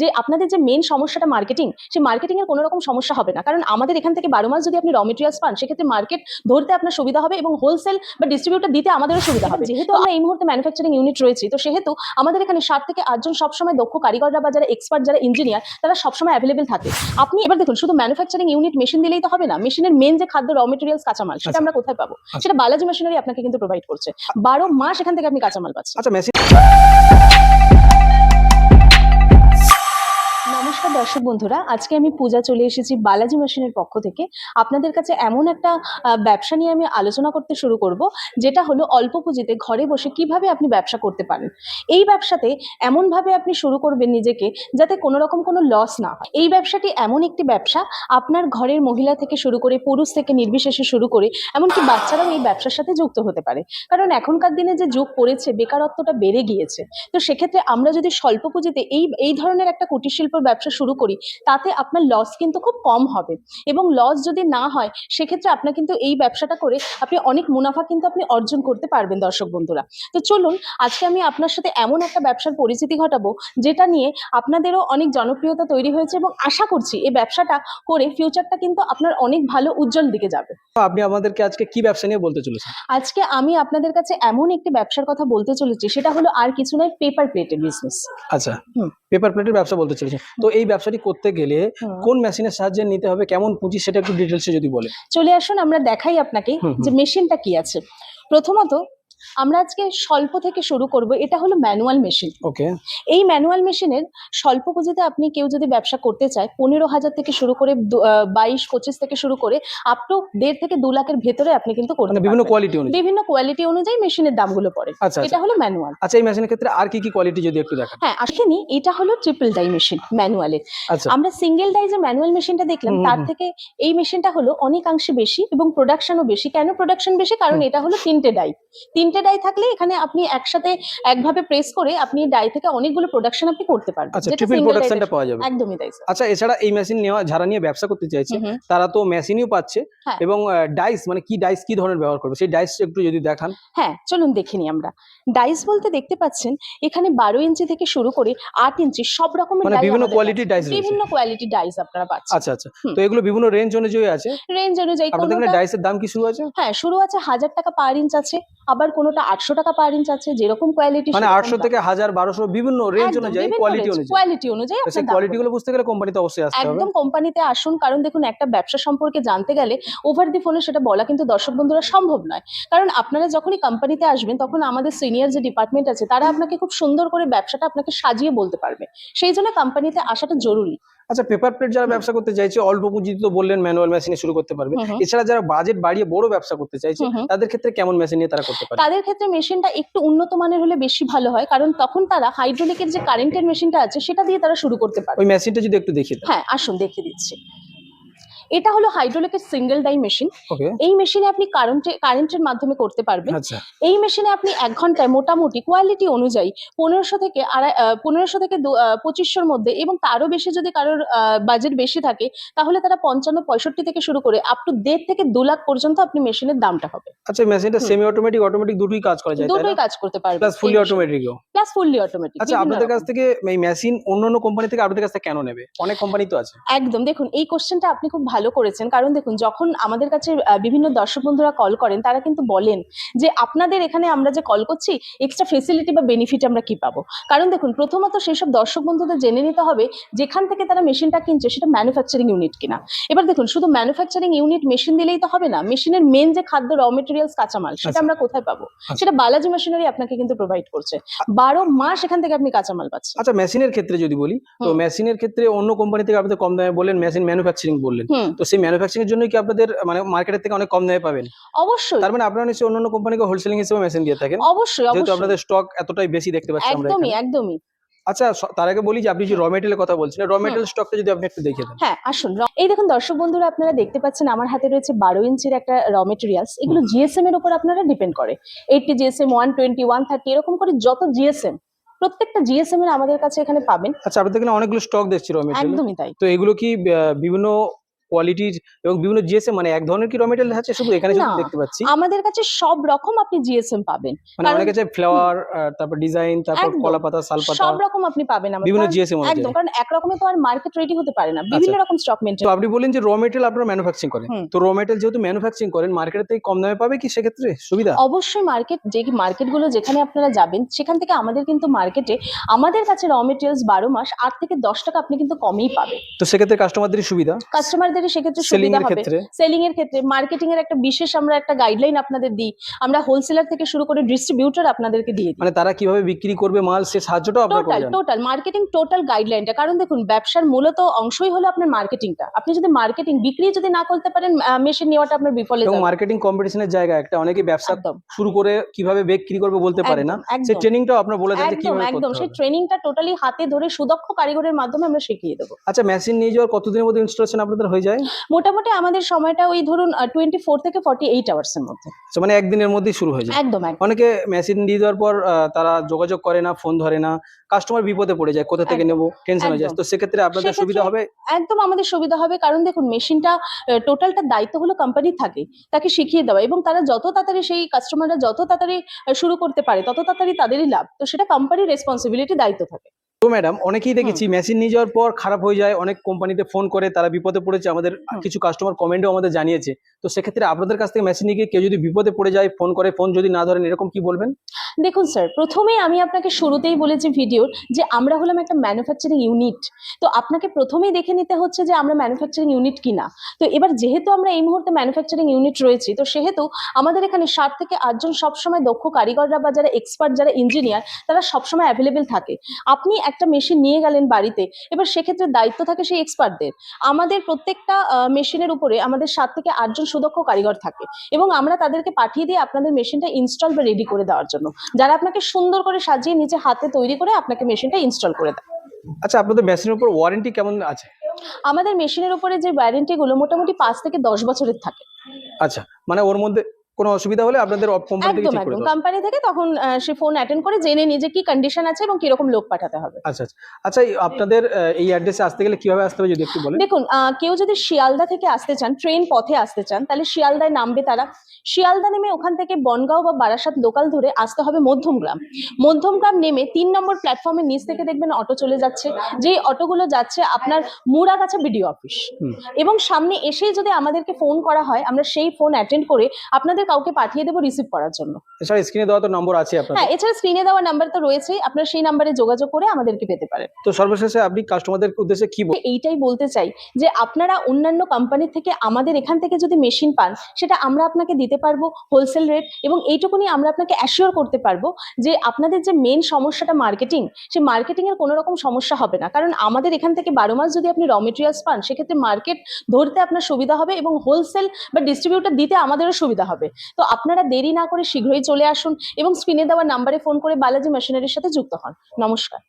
যে আপনাদের যে মেন সমস্যাটা মার্কেটিং সেই মার্কেটিং এর কোনো রকম সমস্যা হবে না। কারণ আমাদের এখান থেকে বারো মাস যদি আপনি র মেটেরিয়ালস পান সেক্ষেত্রে মার্কেট ধরতে আপনার সুবিধা হবে এবং হোলসেল বা ডিস্ট্রিবিউটর দিতে আমাদেরও সুবিধা হবে। যেহেতু আমরা এই মুহূর্তে ম্যানুফ্যাকচারিং ইউনিট রয়েছে। তো সেহেতু আমাদের এখানে সাত থেকে আটজন সবসময় দক্ষ কারিগররা বা যারা এক্সপার্ট যারা ইঞ্জিনিয়ার তারা সবসময় অ্যাভেলেবেল থাকে। আপনি এবার দেখুন শুধু ম্যানুফ্যাকচারিং ইউনিট মেশিন দিলেই তো হবে না মেশিনের মেন যে খাদ্য র মেটেরিয়ালস কাঁচামাল সেটা আচ্ছা। আমরা কোথায় পাবো? সেটা বালাজি মেশিনারি আপনাকে কিন্তু প্রোভাইড করছে। বারো মাস এখান থেকে আপনি কাঁচামাল পাচ্ছেন। আচ্ছা নমস্কার দর্শক বন্ধুরা, আজকে আমি পূজা চলে এসেছি বালাজি মেশিনের পক্ষ থেকে। আপনাদের কাছে এমন একটা ব্যবসা নিয়ে আমি আলোচনা করতে শুরু করব, যেটা হলো অল্প পুঁজিতে ঘরে বসে কীভাবে আপনি ব্যবসা করতে পারেন। এই ব্যবসাতে এমনভাবে আপনি শুরু করবেন নিজেকে, যাতে কোনো রকম কোনো লস না হয়। এই ব্যবসাটি এমন একটি ব্যবসা, আপনার ঘরের মহিলা থেকে শুরু করে পুরুষ থেকে নির্বিশেষে শুরু করে, এমনকি বাচ্চারাও এই ব্যবসার সাথে যুক্ত হতে পারে। কারণ এখনকার দিনে যে যুগ পড়েছে, বেকারত্বটা বেড়ে গিয়েছে। তো সেক্ষেত্রে আমরা যদি স্বল্প পুঁজিতে এই এই ধরনের একটা কুটির শিল্প ব্যবসা শুরু করি তাতে আপনার লস কিন্তু খুব কম হবে। এবং লস যদি না হয় সেক্ষেত্রে আপনার কিন্তু এই ব্যবসাটা করে আপনি অনেক মুনাফা কিন্তু আপনি অর্জন করতে পারবেন দর্শক বন্ধুরা। তো চলুন আজকে আমি আপনার সাথে এমন একটা ব্যবসার পরিচিতি ঘটাবো যেটা নিয়ে আপনাদেরও অনেক জনপ্রিয়তা তৈরি হয়েছে এবং আশা করছি এই ব্যবসাটা করে ফিউচারটা কিন্তু আপনার অনেক ভালো উজ্জ্বল দিকে যাবে। আপনি আমাদেরকে আজকে কি ব্যবসা নিয়ে বলতে চলেছেন? আজকে আমি আপনাদের কাছে এমন একটি ব্যবসার কথা বলতে চলেছি সেটা হলো আর কিছু নয় পেপার প্লেটের বিজনেস আচ্ছা। পেপার প্লেটের ব্যবসা বলতে চলেছেন। তো এই ব্যবসাটি করতে গেলে কোন মেশিনের সাহায্যে নিতে হবে? কেমন পুঁজি? সেটা একটু ডিটেলসে যদি বলে চলে আসুন আমরা দেখাই আপনাকে। যে মেশিনটা কি আছে। প্রথমত আমরা আজকে স্বল্প থেকে শুরু করব এটা হলো ম্যানুয়াল মেশিন ওকে এই ম্যানুয়াল মেশিনের স্বল্প পুঁজিতে আপনি কেউ যদি ব্যবসা করতে চায় পনেরো হাজার থেকে শুরু করে বাইশ পঁচিশ থেকে শুরু করে আপ টু দেড় থেকে দু লাখের ভেতরে আপনি কিন্তু করতে মানে বিভিন্ন কোয়ালিটি অনুযায়ী। বিভিন্ন কোয়ালিটি অনুযায়ী মেশিনের দামগুলো পড়ে। আচ্ছা এটা আচ্ছা হলো ম্যানুয়াল আচ্ছা এই মেশিনের ক্ষেত্রে আর কি কি কোয়ালিটি যদি একটু দেখান? হ্যাঁ আসেনি এটা হলো ট্রিপল ডাই মেশিন ম্যানুয়ালের আমরা সিঙ্গেল ডাই যে ম্যানুয়াল মেশিনটা দেখলাম তার থেকে এই মেশিনটা হলো অনেকাংশে বেশি এবং প্রোডাকশনও বেশি। কেন প্রোডাকশন বেশি? কারণ এটা হলো তিনটে ডাই তিনটে ডাই থাকলে এখানে আপনি একসাথে একভাবে প্রেস করে আপনি ডাই থেকে অনেকগুলো প্রোডাকশন আপনি করতে পারবেন। আচ্ছা ট্রিপল প্রোডাকশনটা পাওয়া যাবে। একদমই তাই স্যার আচ্ছা এছাড়া এই মেশিন নেওয়া যারা নিয়ে ব্যবসা করতে চাইছে। তারা তো মেশিনও পাচ্ছে হ্যাঁ। এবং ডাইস মানে কি ডাইস কি ধরনের ব্যবহার করবে? সেই ডাইস একটু যদি দেখান। হ্যাঁ চলুন দেখে নিই আমরা। ডাইস বলতে দেখতে পাচ্ছেন এখানে বারো ইঞ্চি থেকে শুরু করে আট ইঞ্চি সব রকমের মানে বিভিন্ন কোয়ালিটির ডাইস বিভিন্ন কোয়ালিটি ডাইস আপনারা পাচ্ছেন। আচ্ছা আচ্ছা। তো এগুলো বিভিন্ন রেঞ্জ অনুযায়ী আছে? রেঞ্জ অনুযায়ী আপনাদের ডাইসের দাম কি শুরু আছে? হ্যাঁ শুরু আছে হাজার টাকা পার ইঞ্চ আছে আবার কোনোটা আটশো টাকা পার ইঞ্চ আছে যেরকম কোয়ালিটি মানে আটশো থেকে হাজার বারোশো বিভিন্ন রেঞ্জ অনুযায়ী কোয়ালিটি অনুযায়ী। কোয়ালিটি অনুযায়ী সেই আপনার কোয়ালিটি গুলো বুঝতে গেলে কোম্পানিতে অবশ্যই আসতে হবে। একদম কোম্পানিতে আসুন কারণ দেখুন একটা ব্যবসা সম্পর্কে জানতে গেলে ওভার দি ফোনে সেটা বলা কিন্তু দর্শক বন্ধুরা সম্ভব নয়। কারণ আপনারা যখনই কোম্পানিতে আসবেন তখন আমাদের সিনিয়র যে ডিপার্টমেন্ট আছে তারা আপনাকে খুব সুন্দর করে ব্যবসাটা আপনাকে সাজিয়ে বলতে পারবে। সেই জন্য কোম্পানিতে আসাটা জরুরি। আচ্ছা পেপার প্লেট যারা ব্যবসা করতে চাইছে অল্প পুঁজি তো বললেন ম্যানুয়াল মেশিনে শুরু করতে পারবে। এছাড়া যারা বাজেট বাড়িয়ে বড় ব্যবসা করতে চাইছে। তাদের ক্ষেত্রে কেমন মেশিন নিয়ে তারা করতে পারে? তাদের ক্ষেত্রে মেশিনটা একটু উন্নত মানের হলে বেশি ভালো হয় কারণ তখন তারা হাইড্রোলিকের যে কারেন্টের মেশিনটা আছে সেটা দিয়ে তারা শুরু করতে পারে। ওই মেশিনটা যদি একটু দেখিয়ে হ্যাঁ আসুন দেখিয়ে দিচ্ছি। এটা হলো হাইড্রোলিকের সিঙ্গেল ডাই মেশিন এই মেশিনে আপনি কারেন্টে কারেন্টের মাধ্যমে করতে পারবেন। আচ্ছা। এই মেশিনে আপনি এক ঘন্টায় মোটামুটি কোয়ালিটি অনুযায়ী পনেরোশো থেকে আড়াই পনেরোশো থেকে পঁচিশশোর মধ্যে এবং তারও বেশি যদি কারোর বাজেট বেশি থাকে তাহলে তারা পঞ্চান্ন পঁয়ষট্টি থেকে শুরু করে আপ টু দেড় থেকে দু লাখ পর্যন্ত আপনি মেশিনের দামটা হবে। আচ্ছা মেশিনটা সেমি অটোমেটিক অটোমেটিক দুটোই কাজ করা যায় দুটোই কাজ করতে পারবে প্লাস ফুলি অটোমেটিকও প্লাস ফুললি অটোমেটিক আচ্ছা আপনাদের কাছ থেকে এই মেশিন অন্য অন্য কোম্পানি থেকে আপনাদের কাছ থেকে কেন নেবে? অনেক কোম্পানি তো আছে। একদম দেখুন এই কোশ্চেনটা আপনি খুব ভালো করেছেন। কারণ দেখুন যখন আমাদের কাছে বিভিন্ন দর্শক বন্ধুরা কল করেন তারা কিন্তু বলেন যে আপনাদের এখানে আমরা যে কল করছি এক্সট্রা ফেসিলিটি বা বেনিফিট আমরা কি পাবো? কারণ দেখুন প্রথমত সেই সব দর্শক বন্ধুদের জেনে নিতে হবে যেখান থেকে তারা মেশিনটা কিনছে সেটা ম্যানুফ্যাকচারিং ইউনিট কিনা। এবার দেখুন শুধু ম্যানুফ্যাকচারিং ইউনিট মেশিন দিলেই তো হবে না মেশিনের মেন যে খাদ্য র মেটেরিয়ালস কাঁচামাল সেটা আচ্ছা। আমরা কোথায় পাবো? আচ্ছা। সেটা বালাজি মেশিনারি আপনাকে কিন্তু প্রোভাইড করছে। বারো মাস এখান থেকে আপনি কাঁচামাল পাচ্ছেন। আচ্ছা মেশিনের ক্ষেত্রে যদি বলি তো মেশিনের ক্ষেত্রে অন্য কোম্পানি থেকে আপনি কম দামে বললেন মেশিন ম্যানুফ্যাকচারিং বললেন। তো সেই ম্যানুফ্যাকচারিং এর জন্য কি আপনাদের মানে মার্কেটের থেকে অনেক কম দামে পাবেন? অবশ্যই। তার মানে আপনারা নিশ্চয়ই অন্যান্য কোম্পানিকে হোলসেলিং হিসেবে মেশিন দিয়ে থাকেন। অবশ্যই যেহেতু অবশ্যই। আপনাদের স্টক এতটাই বেশি দেখতে পাচ্ছি আমরা একদমই একদমই। আচ্ছা তার আগে বলি যে আপনি যে র মেটেরিয়ালের কথা বলছেন র মেটেরিয়াল স্টকটা যদি আপনি একটু দেখিয়ে দেন। হ্যাঁ আসুন। এই দেখুন দর্শক বন্ধুরা আপনারা দেখতে পাচ্ছেন আমার হাতে রয়েছে বারো ইঞ্চির একটা র মেটেরিয়ালস এগুলো জিএসএম এর উপর আপনারা ডিপেন্ড করে। Eighty GSM one twenty one thirty এরকম করে যত জিএসএম প্রত্যেকটা জিএসএম এর আমাদের কাছে এখানে পাবেন। আচ্ছা আপনাদের এখানে অনেকগুলো স্টক দেখছি র মেটেরিয়াল একদমই তাই। তো এগুলো কি বিভিন্ন কোয়ালিটির এবং বিভিন্ন জিএসএম মানে এক ধরনের কি র মেটেরিয়াল আছে শুধু এখানে শুধু দেখতে পাচ্ছি। আমাদের কাছে সব রকম আপনি জিএসএম পাবেন। মানে অনেকে চাই ফ্লাওয়ার তারপর ডিজাইন তারপর একদম। কলা পাতা শাল পাতা সব রকম আপনি পাবেন আমাদের। বিভিন্ন জিএসএম একদম কারণ এক রকমের তো আর মার্কেট রেডি হতে পারে না। বিভিন্ন রকম স্টক তো আপনি বলেন যে র মেটেরিয়াল আপনারা ম্যানুফ্যাকচারিং করেন। তো র মেটেরিয়াল যেহেতু ম্যানুফ্যাকচারিং করেন মার্কেটের থেকে কম দামে পাবে কি সেক্ষেত্রে? সুবিধা? অবশ্যই মার্কেট যে মার্কেটগুলো যেখানে আপনারা যাবেন সেখান থেকে আমাদের কিন্তু মার্কেটে আমাদের কাছে র মেটেরিয়ালস বারো মাস আট থেকে দশ টাকা আপনি কিন্তু কমেই পাবেন। তো সেক্ষেত্রে কাস্টমারদের সুবিধা? কাস্টমারদের সেক্ষেত্রে সুবিধা হবে। সেলিং এর ক্ষেত্রে মার্কেটিং এর একটা বিশেষ আমরা একটা গাইডলাইন আপনাদের দিই। আমরা হোলসেলার থেকে শুরু করে ডিস্ট্রিবিউটর আপনাদেরকে দিয়ে মানে তারা কীভাবে বিক্রি করবে মাল সে সাহায্যটাও আপনারা টোটাল টোটাল মার্কেটিং টোটাল গাইডলাইনটা কারণ দেখুন ব্যবসার মূলত অংশই হলো আপনার মার্কেটিংটা আপনি যদি মার্কেটিং বিক্রি যদি না করতে পারেন মেশিন নেওয়াটা আপনার বিফলে এবং যাবে। মার্কেটিং কম্পিটিশনের জায়গা একটা অনেকে ব্যবসা শুরু করে কীভাবে বিক্রি করবে বলতে পারে না। সেই ট্রেনিংটাও আপনার বলে দেন যে কীভাবে একদম। সেই ট্রেনিংটা টোটালি হাতে ধরে সুদক্ষ কারিগরের মাধ্যমে আমরা শিখিয়ে দেবো। আচ্ছা মেশিন নিয়ে যাওয়ার কতদিনের মধ্যে ইনস্টলেশন আপনাদের হয়ে যায়? মোটামুটি আমাদের সময়টা ওই ধরুন টোয়েন্টি ফোর থেকে ফর্টি এইট আওয়ার্স এর মধ্যে। মানে একদিনের মধ্যেই শুরু হয়ে যায়? একদম অনেকে মেশিন দিয়ে দেওয়ার পর তারা যোগাযোগ করে না ফোন ধরে না কাস্টমার বিপদে পড়ে যায় কোথা থেকে নেব টেনশন হয়ে যায়। তো সেক্ষেত্রে আপনাদের সুবিধা হবে? একদম আমাদের সুবিধা হবে কারণ দেখুন মেশিনটা টোটালটা দায়িত্ব হলো কোম্পানির থাকে তাকে শিখিয়ে দেওয়া এবং তারা যত তাড়াতাড়ি সেই কাস্টমাররা যত তাড়াতাড়ি শুরু করতে পারে তত তাড়াতাড়ি তাদেরই লাভ। তো সেটা কোম্পানির রেসপন্সিবিলিটি দায়িত্ব থাকে। তো ম্যাডাম অনেকেই দেখেছি মেশিন নিয়ে যাওয়ার পর খারাপ হয়ে যায় অনেক কোম্পানিতে ফোন করে তারা বিপদে পড়েছে আমাদের কিছু কাস্টমার কমেন্টও আমাদের জানিয়েছে। তো সেক্ষেত্রে আপনাদের কাছ থেকে মেশিন নিয়ে কেউ যদি বিপদে পড়ে যায় ফোন করে ফোন যদি না ধরেন এরকম কি বলবেন? দেখুন স্যার প্রথমেই আমি আপনাকে শুরুতেই বলেছি ভিডিওর যে আমরা হলাম একটা ম্যানুফ্যাকচারিং ইউনিট তো আপনাকে প্রথমেই দেখে নিতে হচ্ছে যে আমরা ম্যানুফ্যাকচারিং ইউনিট কিনা। তো এবার যেহেতু আমরা এই মুহূর্তে ম্যানুফ্যাকচারিং ইউনিট রয়েছি তো সেহেতু আমাদের এখানে ষাট থেকে আটজন সবসময় দক্ষ কারিগররা বা যারা এক্সপার্ট যারা ইঞ্জিনিয়ার তারা সবসময় অ্যাভেলেবেল থাকে। আপনি একটা মেশিন নিয়ে গেলেন বাড়িতে। এবার সেক্ষেত্রে দায়িত্ব থাকে সেই এক্সপার্টদের আমাদের প্রত্যেকটা মেশিনের উপরে আমাদের সাত থেকে আটজন সুদক্ষ কারিগর থাকে এবং আমরা তাদেরকে পাঠিয়ে দিয়ে আপনাদের মেশিনটা ইনস্টল বা রেডি করে দেওয়ার জন্য। যারা আপনাকে সুন্দর করে সাজিয়ে নিজে হাতে তৈরি করে আপনাকে মেশিনটা ইনস্টল করে দেয়। আচ্ছা আপনাদের মেশিনের উপর ওয়ারেন্টি কেমন আছে? আমাদের মেশিনের উপরে যে ওয়ারেন্টি গুলো মোটামুটি পাঁচ থেকে দশ বছরের থাকে। আচ্ছা মানে ওর মধ্যে কোনো অসুবিধা হলে আপনাদের কোম্পানি থেকে ঠিক করে কোম্পানি থেকে তখন সে ফোন অ্যাটেন্ড করে জেনে নিয়ে যে কি কন্ডিশন আছে এবং কীরকম লোক পাঠাতে হবে। আচ্ছা আচ্ছা। আচ্ছা আপনাদের এই অ্যাড্রেসে আসতে গেলে কীভাবে আসতে হবে যদি একটু বলেন? দেখুন কেউ যদি শিয়ালদা থেকে আসতে চান ট্রেন পথে আসতে চান তাহলে শিয়ালদায় নামবে তারা। শিয়ালদা নেমে ওখান থেকে বনগাঁও বা বারাসাত লোকাল ধরে আসতে হবে মধ্যমগ্রাম। মধ্যমগ্রাম নেমে তিন নম্বর প্ল্যাটফর্মের নিচ থেকে দেখবেন অটো চলে যাচ্ছে। যে অটোগুলো যাচ্ছে আপনার মুড়াগাছা বিডিও অফিস এবং সামনে এসেই যদি আমাদেরকে ফোন করা হয় আমরা সেই ফোন অ্যাটেন্ড করে আপনাদের কাউকে পাঠিয়ে দেবো রিসিভ করার জন্য। এছাড়া স্ক্রিনে দেওয়া তো নম্বর আছে আপনাদের। হ্যাঁ এছাড়া স্ক্রিনে দেওয়া নাম্বার তো রয়েছেই আপনার সেই নাম্বারে যোগাযোগ করে আমাদেরকে পেতে পারেন। তো সর্বশেষে আপনি কাস্টমারদের উদ্দেশ্যে কি বলবেন এইটাই বলতে চাই যে আপনারা অন্যান্য কোম্পানি থেকে আমাদের এখান থেকে যদি মেশিন পান সেটা আমরা আপনাকে দিতে পারব হোলসেল রেট এবং এইটুকুনি আমরা আপনাকে অ্যাসিওর করতে পারব যে আপনাদের যে মেন সমস্যাটা মার্কেটিং সে মার্কেটিং এর কোনো রকম সমস্যা হবে না। কারণ আমাদের এখান থেকে বারো মাস যদি আপনি র মেটেরিয়ালস পান সেক্ষেত্রে মার্কেট ধরতে আপনার সুবিধা হবে এবং হোলসেল বা ডিস্ট্রিবিউটার দিতে আমাদেরও সুবিধা হবে। তো আপনারা দেরি না করে শীঘ্রই চলে আসুন এবং স্ক্রিনে দেওয়া নাম্বারে ফোন করে বালাজি মেশিনারির সাথে যুক্ত হন। নমস্কার।